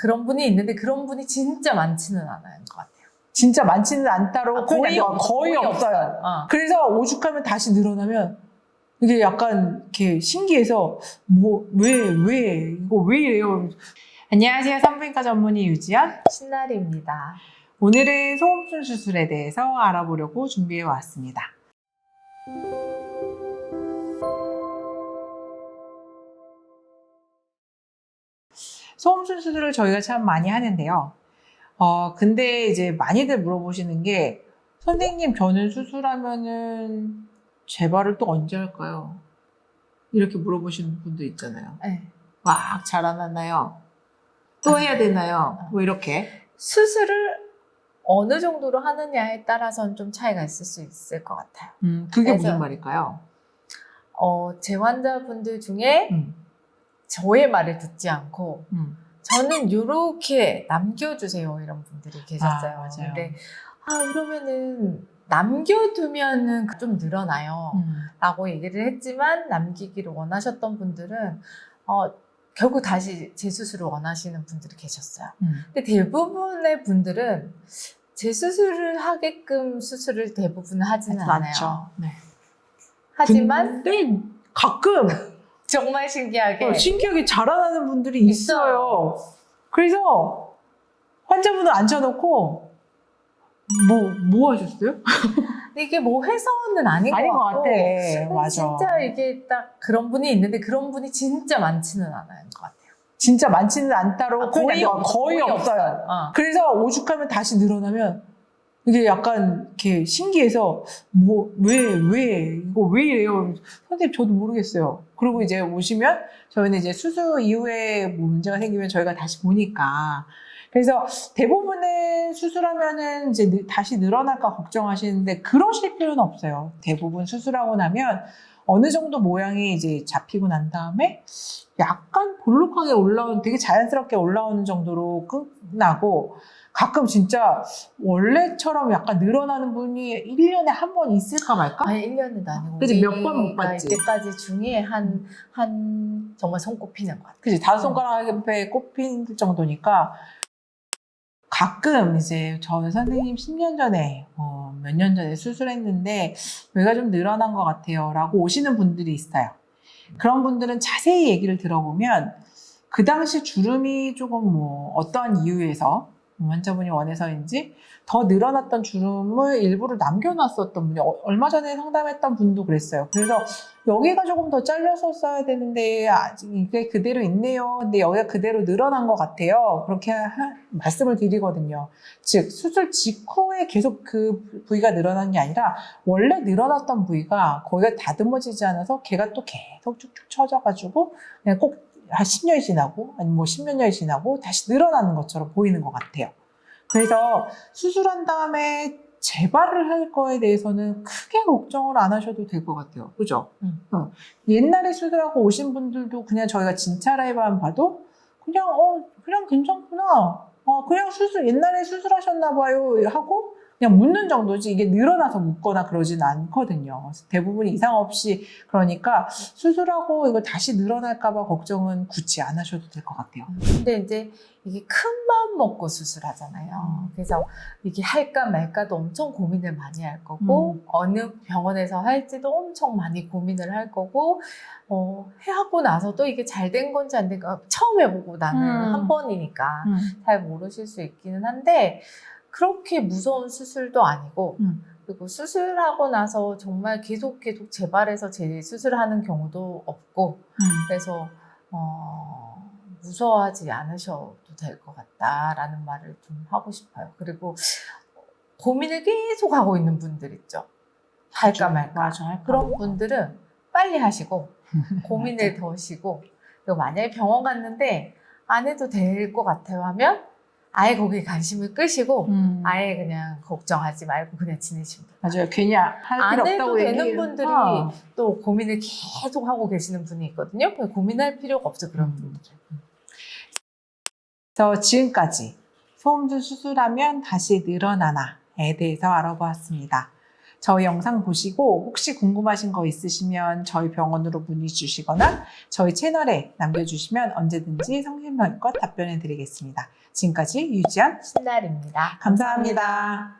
그런 분이 있는데 그런 분이 진짜 많지는 않아요 것 같아요. 진짜 많지는 않다로 아, 거의 거의, 거의 없어요. 없어요. 어. 그래서 오죽하면 다시 늘어나면 이게 약간 이렇게 신기해서 뭐 왜 왜 이거 왜 이래요? 안녕하세요 산부인과 전문의 유지연. 신나리입니다. 오늘은 소음순 수술에 대해서 알아보려고 준비해 왔습니다. 소음순 수술을 저희가 참 많이 하는데요. 어, 근데 이제 많이들 물어보시는 게 선생님 저는 수술하면은 재발을 또 언제 할까요? 이렇게 물어보시는 분도 있잖아요. 네. 막 자라났나요? 또 해야 되나요? 뭐 이렇게. 수술을 어느 정도로 하느냐에 따라서는 좀 차이가 있을 수 있을 것 같아요. 음, 그게 그래서- 무슨 말일까요? 어, 제 환자분들 중에 음, 저의 말을 듣지 않고 음. 저는 이렇게 남겨주세요 이런 분들이 계셨어요. 아, 맞아요. 근데 아 그러면은 남겨두면은 좀 늘어나요. 음. 라고 얘기를 했지만 남기기를 원하셨던 분들은 어, 결국 다시 재수술을 원하시는 분들이 계셨어요. 음. 근데 대부분의 분들은 재수술을 하게끔 수술을 대부분 하지는 않아요. 네. 하지만 근데 가끔 정말 신기하게 어, 신기하게 자라나는 분들이 있어요. 그래서 환자분을 앉혀놓고 뭐, 뭐 하셨어요? 이게 뭐 해서는 아닌, 아닌 것 것 같고 같아. 맞아. 진짜 이게 딱 그런 분이 있는데 그런 분이 진짜 많지는 않아요 것 같아요. 진짜 많지는 않다로 아, 거의, 없- 거의 없어요. 어. 그래서 오죽하면 다시 늘어나면 이게 약간 이렇게 신기해서 뭐 왜 왜 이거 왜 이래요? 선생님 저도 모르겠어요. 그리고 이제 오시면 저희는 이제 수술 이후에 뭐 문제가 생기면 저희가 다시 보니까 그래서 대부분은 수술하면은 이제 느- 다시 늘어날까 걱정하시는데 그러실 필요는 없어요. 대부분 수술하고 나면 어느 정도 모양이 이제 잡히고 난 다음에 약간 볼록하게 올라오는 되게 자연스럽게 올라오는 정도로 끝나고 가끔 진짜 원래처럼 약간 늘어나는 분이 1년에 한 번 있을까 말까? 아니 1년은 아니고 그치, 몇번못 봤지. 이때까지 중에 한, 한 정말 손꼽히는 것 같아요. 그지 다섯 손가락 옆에 꼽힌 정도니까 가끔 이제 저는 선생님 10년 전에 어, 몇년 전에 수술했는데 여기가 좀 늘어난 것 같아요 라고 오시는 분들이 있어요 그런 분들은 자세히 얘기를 들어보면 그 당시 주름이 조금 뭐 어떠한 이유에서 환자분이 원해서인지 더 늘어났던 주름을 일부러 남겨놨었던 분이 어- 얼마 전에 상담했던 분도 그랬어요. 그래서 여기가 조금 더 잘렸었어야 되는데 아직 이게 그대로 있네요. 근데 여기가 그대로 늘어난 것 같아요. 그렇게 하- 말씀을 드리거든요. 즉 수술 직후에 계속 그 부위가 늘어난 게 아니라 원래 늘어났던 부위가 거기가 다듬어지지 않아서 걔가 또 계속 쭉쭉 처져가지고 그냥 꼭 한 10년이 지나고 아니면 뭐 10몇 년이 지나고 다시 늘어나는 것처럼 보이는 것 같아요. 그래서 수술한 다음에 재발을 할 거에 대해서는 크게 걱정을 안 하셔도 될 것 같아요. 그죠? 음. 어. 옛날에 수술하고 오신 분들도 그냥 저희가 진찰 라이브만 봐도 그냥 어 그냥 괜찮구나. 어 그냥 수술 옛날에 수술하셨나 봐요 하고 그냥 묻는 정도지 이게 늘어나서 묻거나 그러진 않거든요. 대부분 이상 없이 그러니까 수술하고 이거 다시 늘어날까봐 걱정은 굳이 안 하셔도 될 것 같아요. 근데 이제 이게 큰 마음 먹고 수술하잖아요. 음. 그래서 이게 할까 말까도 엄청 고민을 많이 할 거고 음. 어느 병원에서 할지도 엄청 많이 고민을 할 거고 어, 하고 나서도 이게 잘 된 건지 안 된 건지 처음 해보고 나는 음. 한 번이니까 잘 모르실 수 있기는 한데 그렇게 무서운 수술도 아니고 음. 그리고 수술하고 나서 정말 계속 계속 재발해서 재수술하는 경우도 없고 그래서 어, 무서워하지 않으셔도 될 것 같다라는 말을 좀 하고 싶어요. 그리고 고민을 계속 하고 있는 분들 있죠. 할까 말까. 맞아, 할까 그런. 분들은 빨리 하시고 고민을 더시고 그리고 만약에 병원 갔는데 안 해도 될 것 같아요 하면 아예 거기에 관심을 끄시고 음. 아예 그냥 걱정하지 말고 그냥 지내시면 돼요. 맞아요. 괜히 할 필요 안 해도 없다고 되는 얘기해요. 분들이 어. 또 고민을 계속 하고 계시는 분이 있거든요. 고민할 필요가 없어 그런 음. 분들. 그래서 지금까지 소음순 수술하면 다시 늘어나나에 대해서 알아보았습니다. 저희 영상 보시고 혹시 궁금하신 거 있으시면 저희 병원으로 문의 주시거나 저희 채널에 남겨주시면 언제든지 성심성의껏 답변해 드리겠습니다. 지금까지 유지연 신날입니다. 감사합니다.